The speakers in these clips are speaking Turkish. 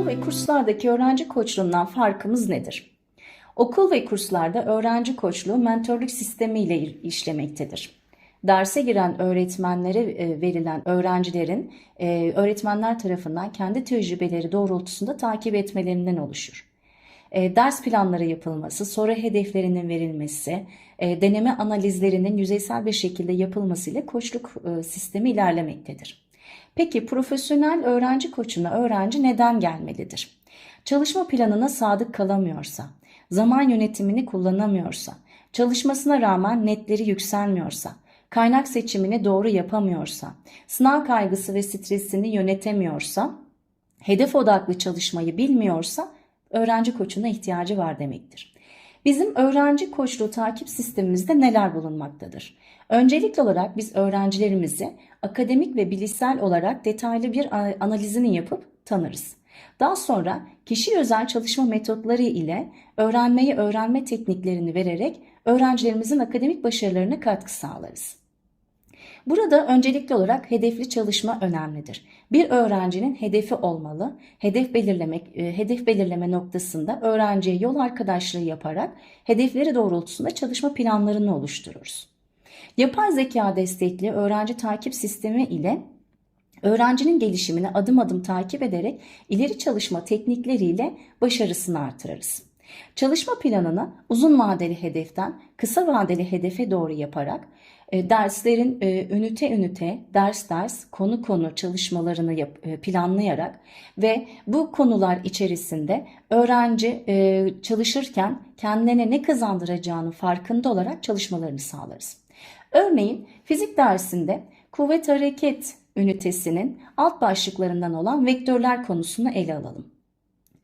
Okul ve kurslardaki öğrenci koçluğundan farkımız nedir? Okul ve kurslarda öğrenci koçluğu mentorluk sistemiyle işlemektedir. Derse giren öğretmenlere e, verilen öğrencilerin e, öğretmenler tarafından kendi tecrübeleri doğrultusunda takip etmelerinden oluşur. E, ders planları yapılması, soru hedeflerinin verilmesi, deneme analizlerinin yüzeysel bir şekilde yapılması ile koçluk sistemi ilerlemektedir. Peki profesyonel öğrenci koçuna öğrenci neden gelmelidir? Çalışma planına sadık kalamıyorsa, zaman yönetimini kullanamıyorsa, çalışmasına rağmen netleri yükselmiyorsa, kaynak seçimini doğru yapamıyorsa, sınav kaygısı ve stresini yönetemiyorsa, hedef odaklı çalışmayı bilmiyorsa öğrenci koçuna ihtiyacı var demektir. Bizim öğrenci koçluğu takip sistemimizde neler bulunmaktadır? Öncelikli olarak biz öğrencilerimizi akademik ve bilişsel olarak detaylı bir analizini yapıp tanırız. Daha sonra kişi özel çalışma metotları ile öğrenmeyi öğrenme tekniklerini vererek öğrencilerimizin akademik başarılarına katkı sağlarız. Burada öncelikli olarak hedefli çalışma önemlidir. Bir öğrencinin hedefi olmalı. Hedef belirlemek, e, hedef belirleme noktasında öğrenciye yol arkadaşlığı yaparak hedefleri doğrultusunda çalışma planlarını oluştururuz. Yapay zeka destekli öğrenci takip sistemi ile öğrencinin gelişimini adım adım takip ederek ileri çalışma teknikleriyle başarısını artırırız. Çalışma planını uzun vadeli hedeften kısa vadeli hedefe doğru yaparak e, derslerin e, ünite ünite, ders ders, konu konu çalışmalarını yap, e, planlayarak ve bu konular içerisinde öğrenci çalışırken kendine ne kazandıracağını farkında olarak çalışmalarını sağlarız. Örneğin fizik dersinde kuvvet hareket ünitesinin alt başlıklarından olan vektörler konusunu ele alalım.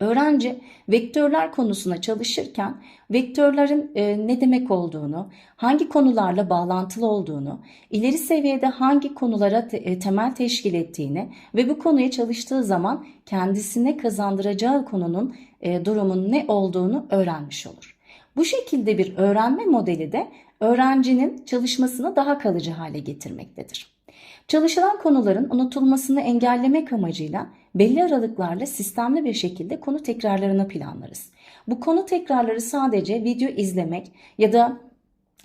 Öğrenci vektörler konusuna çalışırken vektörlerin e, ne demek olduğunu, hangi konularla bağlantılı olduğunu, ileri seviyede hangi konulara te, e, temel teşkil ettiğini ve bu konuya çalıştığı zaman kendisine kazandıracağı konunun e, durumun ne olduğunu öğrenmiş olur. Bu şekilde bir öğrenme modeli de öğrencinin çalışmasını daha kalıcı hale getirmektedir. Çalışılan konuların unutulmasını engellemek amacıyla belli aralıklarla sistemli bir şekilde konu tekrarlarını planlarız. Bu konu tekrarları sadece video izlemek ya da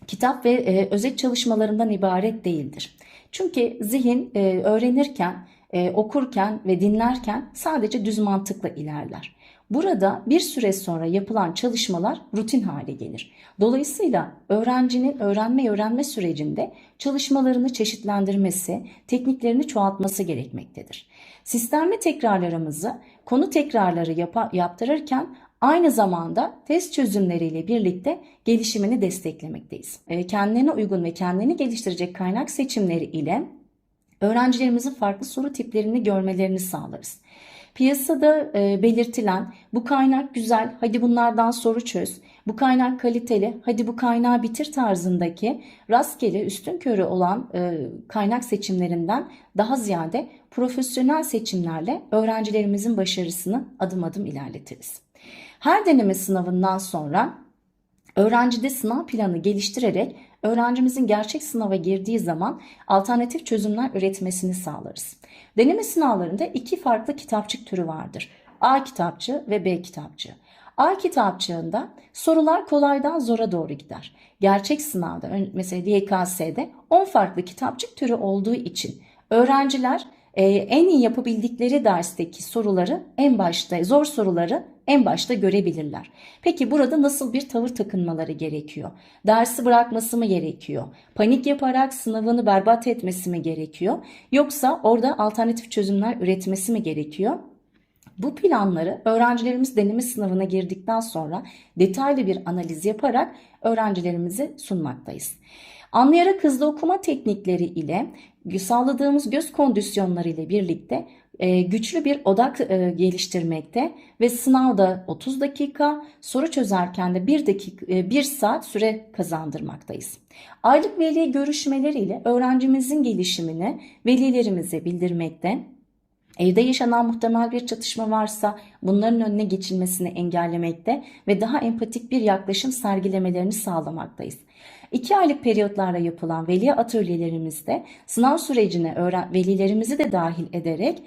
kitap ve e, özet çalışmalarından ibaret değildir. Çünkü zihin e, öğrenirken, e, okurken ve dinlerken sadece düz mantıkla ilerler. Burada bir süre sonra yapılan çalışmalar rutin hale gelir. Dolayısıyla öğrencinin öğrenme öğrenme sürecinde çalışmalarını çeşitlendirmesi, tekniklerini çoğaltması gerekmektedir. Sistemli tekrarlarımızı konu tekrarları yap yaptırırken aynı zamanda test çözümleriyle birlikte gelişimini desteklemekteyiz. E, kendine uygun ve kendini geliştirecek kaynak seçimleri ile öğrencilerimizin farklı soru tiplerini görmelerini sağlarız. Piyasada e, belirtilen bu kaynak güzel hadi bunlardan soru çöz, bu kaynak kaliteli hadi bu kaynağı bitir tarzındaki rastgele üstün körü olan e, kaynak seçimlerinden daha ziyade profesyonel seçimlerle öğrencilerimizin başarısını adım adım ilerletiriz. Her deneme sınavından sonra öğrencide sınav planı geliştirerek öğrencimizin gerçek sınava girdiği zaman alternatif çözümler üretmesini sağlarız. Deneme sınavlarında iki farklı kitapçık türü vardır. A kitapçı ve B kitapçı. A kitapçığında sorular kolaydan zora doğru gider. Gerçek sınavda mesela YKS'de 10 farklı kitapçık türü olduğu için öğrenciler e, en iyi yapabildikleri dersteki soruları en başta zor soruları en başta görebilirler. Peki burada nasıl bir tavır takınmaları gerekiyor? Dersi bırakması mı gerekiyor? Panik yaparak sınavını berbat etmesi mi gerekiyor? Yoksa orada alternatif çözümler üretmesi mi gerekiyor? Bu planları öğrencilerimiz deneme sınavına girdikten sonra detaylı bir analiz yaparak öğrencilerimize sunmaktayız. Anlayarak hızlı okuma teknikleri ile sağladığımız göz kondisyonları ile birlikte e, güçlü bir odak e, geliştirmekte ve sınavda 30 dakika, soru çözerken de 1 dakika 1 e, saat süre kazandırmaktayız. Aylık veli görüşmeleriyle öğrencimizin gelişimini velilerimize bildirmekte, Evde yaşanan muhtemel bir çatışma varsa bunların önüne geçilmesini engellemekte ve daha empatik bir yaklaşım sergilemelerini sağlamaktayız. İki aylık periyotlarla yapılan veli atölyelerimizde sınav sürecine velilerimizi de dahil ederek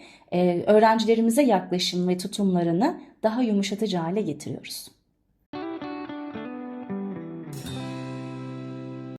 öğrencilerimize yaklaşım ve tutumlarını daha yumuşatıcı hale getiriyoruz.